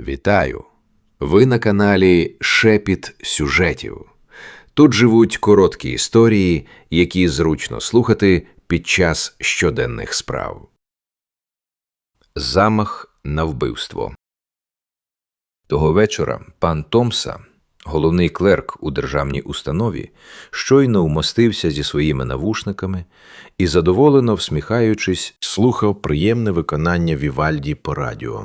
Вітаю! Ви на каналі Шепіт сюжетів. Тут живуть короткі історії, які зручно слухати під час щоденних справ. Замах на вбивство. Того вечора пан Томса, головний клерк у державній установі, щойно вмостився зі своїми навушниками і, задоволено всміхаючись, слухав приємне виконання Вівальді по радіо.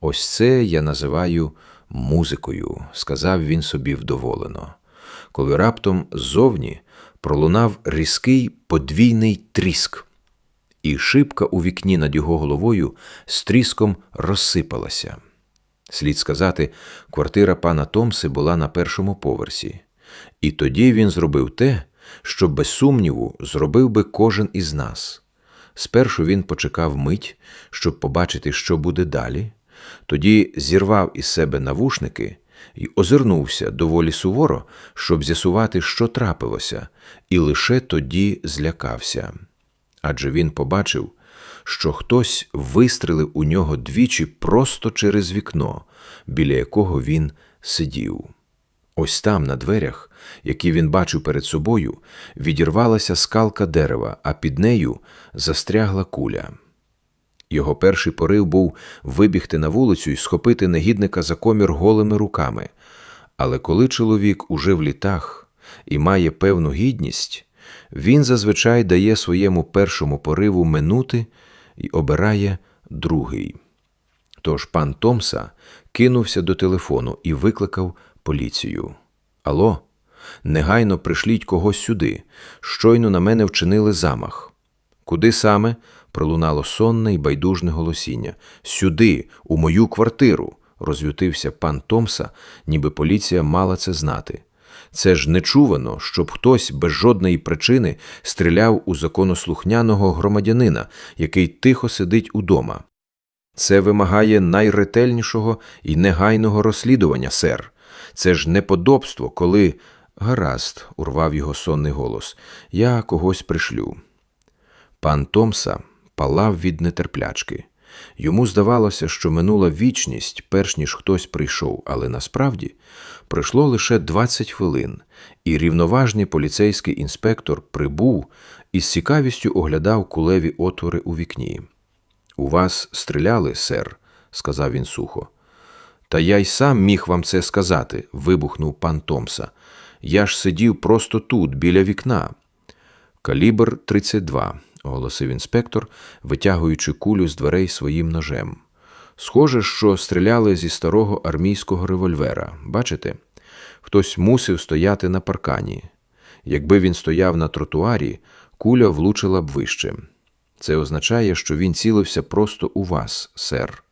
Ось це я називаю музикою, сказав він собі вдоволено, коли раптом ззовні пролунав різкий подвійний тріск, і шибка у вікні над його головою з тріском розсипалася. Слід сказати, квартира пана Томси була на першому поверсі, і тоді він зробив те, що без сумніву зробив би кожен із нас. Спершу він почекав мить, щоб побачити, що буде далі, тоді зірвав із себе навушники і озирнувся доволі суворо, щоб з'ясувати, що трапилося, і лише тоді злякався. Адже він побачив, що хтось вистрелив у нього двічі просто через вікно, біля якого він сидів. Ось там, на дверях, які він бачив перед собою, відірвалася скалка дерева, а під нею застрягла куля. Його перший порив був вибігти на вулицю і схопити негідника за комір голими руками. Але коли чоловік уже в літах і має певну гідність, він зазвичай дає своєму першому пориву минути і обирає другий. Тож пан Томса кинувся до телефону і викликав поліцію. Ало, негайно пришліть когось сюди. Щойно на мене вчинили замах. Куди саме? пролунало сонне й байдужне голосіння. Сюди, у мою квартиру, розвютився пан Томса, ніби поліція мала це знати. Це ж нечувано, щоб хтось без жодної причини стріляв у законослухняного громадянина, який тихо сидить удома. Це вимагає найретельнішого і негайного розслідування, сер. Це ж неподобство, коли. Гаразд, урвав його сонний голос, я когось пришлю. Пан Томса палав від нетерплячки. Йому здавалося, що минула вічність, перш ніж хтось прийшов, але насправді пройшло лише 20 хвилин, і рівноважний поліцейський інспектор прибув і з цікавістю оглядав кулеві отвори у вікні. У вас стріляли, сер, сказав він сухо. Та я й сам міг вам це сказати, вибухнув пан Томса. Я ж сидів просто тут, біля вікна. Калібр 32, оголосив інспектор, витягуючи кулю з дверей своїм ножем. Схоже, що стріляли зі старого армійського револьвера. Бачите? Хтось мусив стояти на паркані. Якби він стояв на тротуарі, куля влучила б вище. Це означає, що він цілився просто у вас, сер.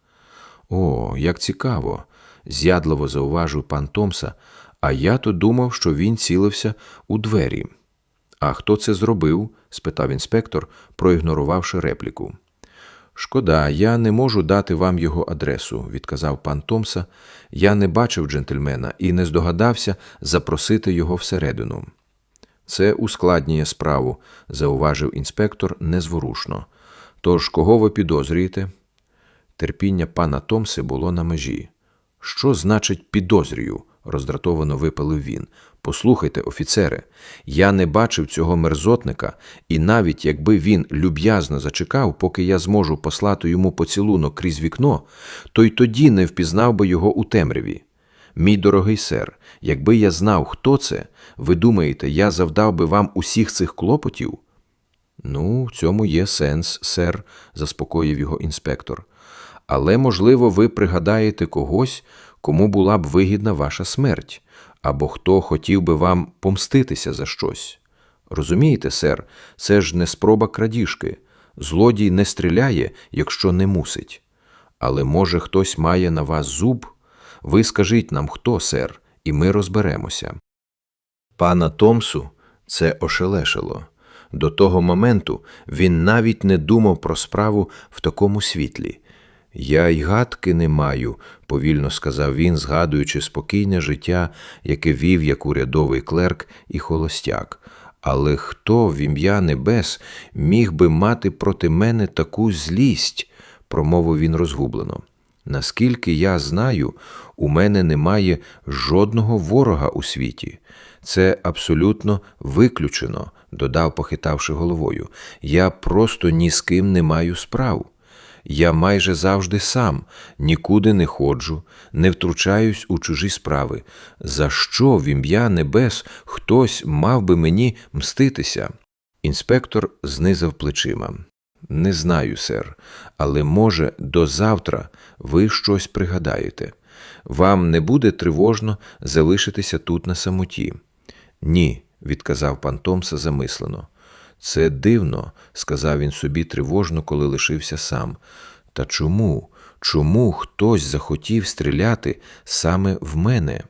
О, як цікаво, з'ядливо зауважив пан Томса, а я то думав, що він цілився у двері. А хто це зробив? спитав інспектор, проігнорувавши репліку. Шкода, я не можу дати вам його адресу, відказав пан Томса. Я не бачив джентльмена і не здогадався запросити його всередину. Це ускладнює справу, зауважив інспектор незворушно. Тож кого ви підозрюєте? Терпіння пана Томси було на межі. Що значить підозрюю? роздратовано випалив він. Послухайте, офіцере, я не бачив цього мерзотника, і навіть якби він люб'язно зачекав, поки я зможу послати йому поцілунок крізь вікно, то й тоді не впізнав би його у темряві. Мій дорогий сер, якби я знав, хто це, ви думаєте, я завдав би вам усіх цих клопотів? Ну, в цьому є сенс, сер, заспокоїв його інспектор. Але, можливо, ви пригадаєте когось, кому була б вигідна ваша смерть, або хто хотів би вам помститися за щось. Розумієте, сер, це ж не спроба крадіжки. Злодій не стріляє, якщо не мусить. Але, може, хтось має на вас зуб? Ви скажіть нам, хто, сер, і ми розберемося. Пана Томсу це ошелешило. До того моменту він навіть не думав про справу в такому світлі. Я й гадки не маю, повільно сказав він, згадуючи спокійне життя, яке вів як урядовий клерк і холостяк. Але хто в ім'я небес міг би мати проти мене таку злість? промовив він розгублено. Наскільки я знаю, у мене немає жодного ворога у світі. Це абсолютно виключено, додав, похитавши головою. Я просто ні з ким не маю справ. Я майже завжди сам, нікуди не ходжу, не втручаюсь у чужі справи. За що в ім'я небес хтось мав би мені мститися? Інспектор знизав плечима. Не знаю, сер, але може до завтра ви щось пригадаєте. Вам не буде тривожно залишитися тут на самоті. Ні, відказав пан Томса замислено. Це дивно, сказав він собі тривожно, коли лишився сам. Та чому? Чому хтось захотів стріляти саме в мене?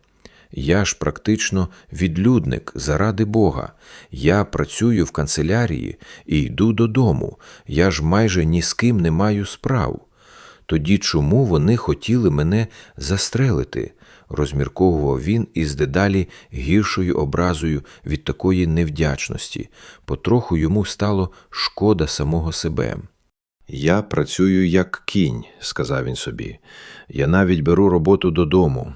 Я ж практично відлюдник заради Бога. Я працюю в канцелярії і йду додому. Я ж майже ні з ким не маю справ. Тоді чому вони хотіли мене застрелити? розмірковував він із дедалі гіршою образою від такої невдячності. Потроху йому стало шкода самого себе. Я працюю як кінь, сказав він собі. Я навіть беру роботу додому.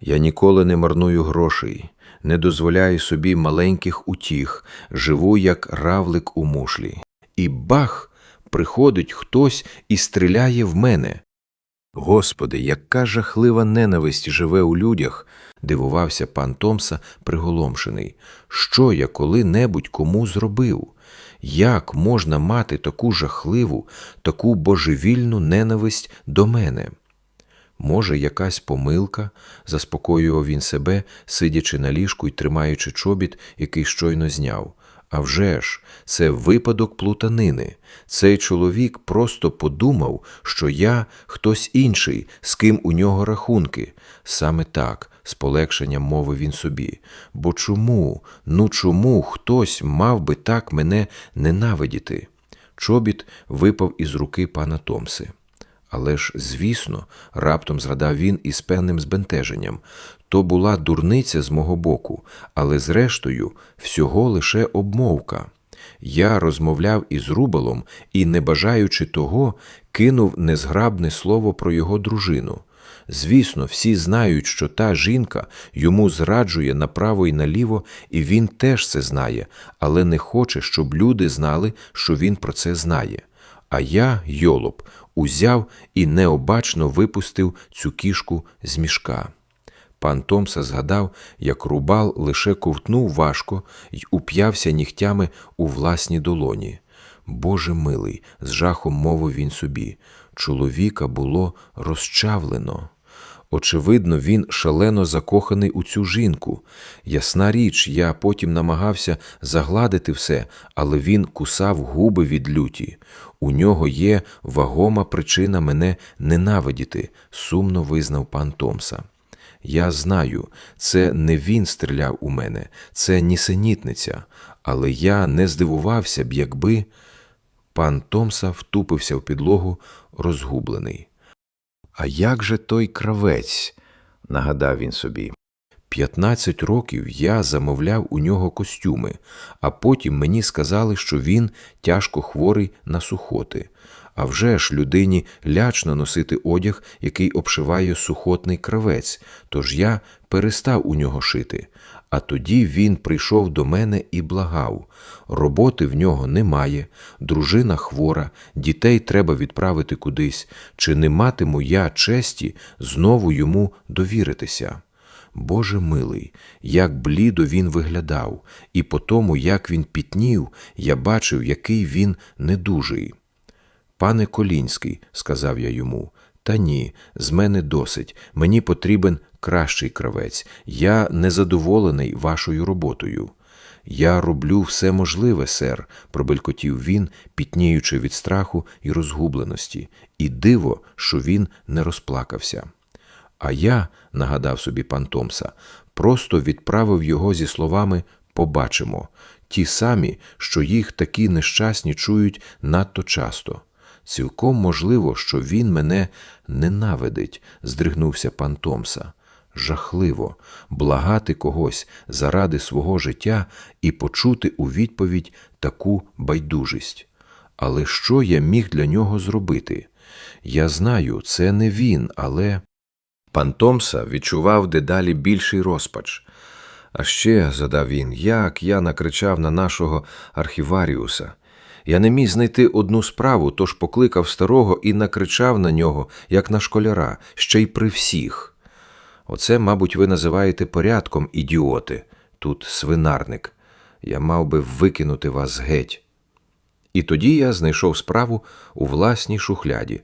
Я ніколи не марную грошей, не дозволяю собі маленьких утіх, живу як равлик у мушлі. І бах! Приходить хтось і стріляє в мене. Господи, яка жахлива ненависть живе у людях, дивувався пан Томса, приголомшений. Що я коли-небудь кому зробив? Як можна мати таку жахливу, таку божевільну ненависть до мене? Може, якась помилка, заспокоював він себе, сидячи на ліжку і тримаючи чобіт, який щойно зняв. А вже ж, це випадок плутанини. Цей чоловік просто подумав, що я хтось інший, з ким у нього рахунки. Саме так, з полегшенням мовив він собі. Бо чому, ну чому хтось мав би так мене ненавидіти? Чобіт випав із руки пана Томси. Але ж, звісно, раптом згадав він із певним збентеженням. То була дурниця з мого боку, але зрештою всього лише обмовка. Я розмовляв із Рубелом і, не бажаючи того, кинув незграбне слово про його дружину. Звісно, всі знають, що та жінка йому зраджує направо і наліво, і він теж це знає, але не хоче, щоб люди знали, що він про це знає. А я, йолоп, узяв і необачно випустив цю кішку з мішка. Пан Томса згадав, як рубал лише ковтнув важко й уп'явся нігтями у власні долоні. Боже милий, з жахом мовив він собі. Чоловіка було розчавлено. Очевидно, він шалено закоханий у цю жінку. Ясна річ, я потім намагався загладити все, але він кусав губи від люті. У нього є вагома причина мене ненавидіти, сумно визнав пан Томса. Я знаю, це не він стріляв у мене, це нісенітниця, але я не здивувався б, якби. Пан Томса втупився в підлогу, розгублений. А як же той кравець? нагадав він собі. П'ятнадцять років я замовляв у нього костюми, а потім мені сказали, що він тяжко хворий на сухоти. А вже ж людині лячно носити одяг, який обшиває сухотний кравець, тож я перестав у нього шити. А тоді він прийшов до мене і благав. Роботи в нього немає, дружина хвора, дітей треба відправити кудись. Чи не матиму я честі знову йому довіритися? Боже милий, як блідо він виглядав, і по тому, як він пітнів, я бачив, який він недужий. Пане Колінський, сказав я йому, та ні, з мене досить. Мені потрібен кращий кравець. Я незадоволений вашою роботою. Я роблю все можливе, сер, пробелькотів він, пітніючи від страху і розгубленості, і диво, що він не розплакався. А я, нагадав собі пан Томса, просто відправив його зі словами Побачимо ті самі, що їх такі нещасні чують надто часто. Цілком можливо, що він мене ненавидить, здригнувся пан Томса. Жахливо благати когось заради свого життя і почути у відповідь таку байдужість. Але що я міг для нього зробити? Я знаю, це не він, але. Пан Томса відчував дедалі більший розпач. А ще, задав він, як я накричав на нашого архіваріуса. Я не міг знайти одну справу, тож покликав старого і накричав на нього, як на школяра, ще й при всіх. Оце, мабуть, ви називаєте порядком, ідіоти. Тут свинарник. Я мав би викинути вас геть. І тоді я знайшов справу у власній шухляді,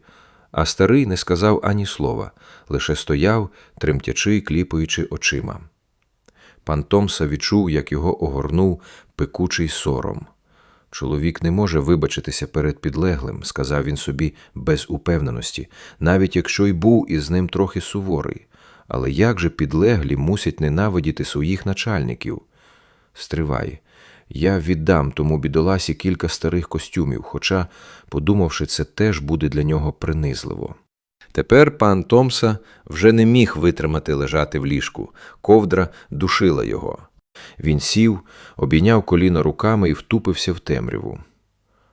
а старий не сказав ані слова, лише стояв, тремтячи й кліпаючи очима. Пан Томса відчув, як його огорнув пекучий сором. Чоловік не може вибачитися перед підлеглим, сказав він собі без упевненості, навіть якщо й був із ним трохи суворий. Але як же підлеглі мусять ненавидіти своїх начальників? Стривай, я віддам тому бідоласі кілька старих костюмів, хоча, подумавши, це теж буде для нього принизливо. Тепер пан Томса вже не міг витримати лежати в ліжку, ковдра душила його. Він сів, обійняв коліно руками і втупився в темряву.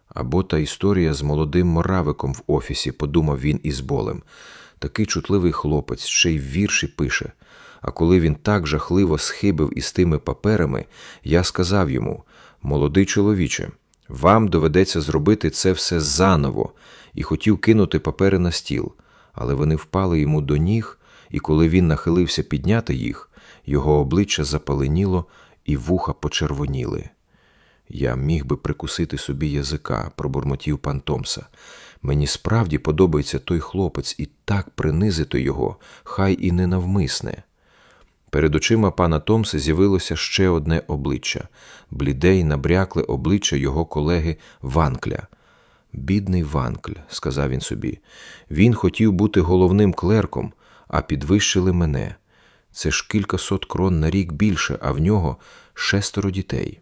Або та історія з молодим моравиком в офісі, подумав він із болем. Такий чутливий хлопець, ще й вірші пише. А коли він так жахливо схибив із тими паперами, я сказав йому: молодий чоловіче, вам доведеться зробити це все заново, і хотів кинути папери на стіл, але вони впали йому до ніг, і коли він нахилився підняти їх, його обличчя запаленіло і вуха почервоніли. Я міг би прикусити собі язика, пробурмотів пан Томса. Мені справді подобається той хлопець і так принизити його, хай і ненавмисне. Перед очима пана Томса з'явилося ще одне обличчя бліде й набрякле обличчя його колеги Ванкля. Бідний Ванкль, сказав він собі, він хотів бути головним клерком, а підвищили мене. Це ж кілька сот крон на рік більше, а в нього шестеро дітей.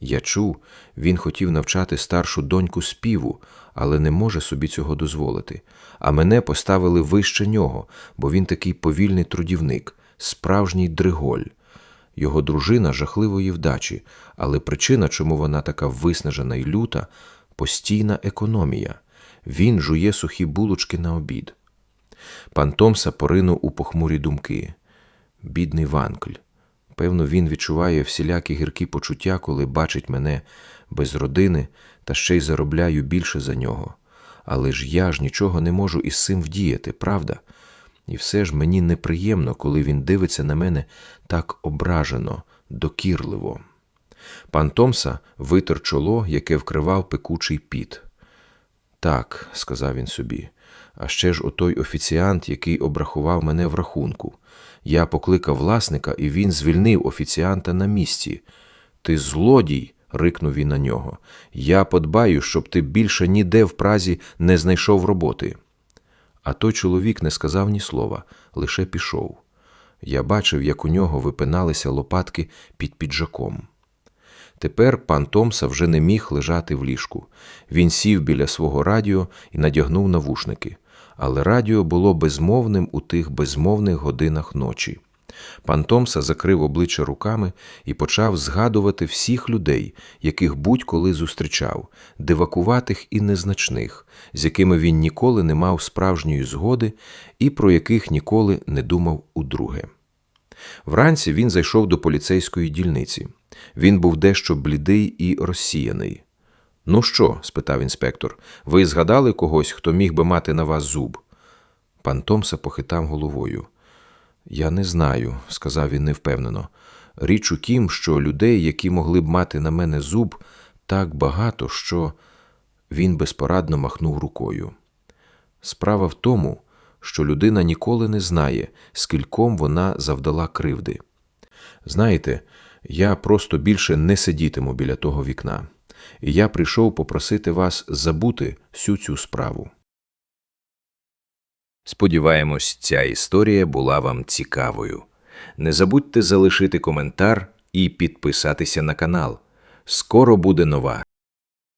Я чув, він хотів навчати старшу доньку співу, але не може собі цього дозволити. А мене поставили вище нього, бо він такий повільний трудівник, справжній дриголь. Його дружина жахливої вдачі, але причина, чому вона така виснажена і люта, постійна економія. Він жує сухі булочки на обід. Пан Томса поринув у похмурі думки. Бідний Ванкль. Певно, він відчуває всілякі гіркі почуття, коли бачить мене без родини та ще й заробляю більше за нього. Але ж я ж нічого не можу із цим вдіяти, правда? І все ж мені неприємно, коли він дивиться на мене так ображено, докірливо. Пан Томса витер чоло, яке вкривав пекучий піт. Так, сказав він собі, а ще ж отой офіціант, який обрахував мене в рахунку. Я покликав власника, і він звільнив офіціанта на місці. Ти злодій. рикнув він на нього. Я подбаю, щоб ти більше ніде в празі не знайшов роботи. А той чоловік не сказав ні слова, лише пішов. Я бачив, як у нього випиналися лопатки під піджаком. Тепер пан Томса вже не міг лежати в ліжку. Він сів біля свого радіо і надягнув навушники, але радіо було безмовним у тих безмовних годинах ночі. Пан Томса закрив обличчя руками і почав згадувати всіх людей, яких будь-коли зустрічав, дивакуватих і незначних, з якими він ніколи не мав справжньої згоди і про яких ніколи не думав удруге. Вранці він зайшов до поліцейської дільниці. Він був дещо блідий і розсіяний. Ну що? спитав інспектор, ви згадали когось, хто міг би мати на вас зуб? Пан Томса похитав головою. Я не знаю, сказав він невпевнено. Річ у тім, що людей, які могли б мати на мене зуб, так багато, що він безпорадно махнув рукою. Справа в тому, що людина ніколи не знає, скільком вона завдала кривди. Знаєте, я просто більше не сидітиму біля того вікна, і я прийшов попросити вас забути всю цю справу. Сподіваємось, ця історія була вам цікавою. Не забудьте залишити коментар і підписатися на канал. Скоро буде нова.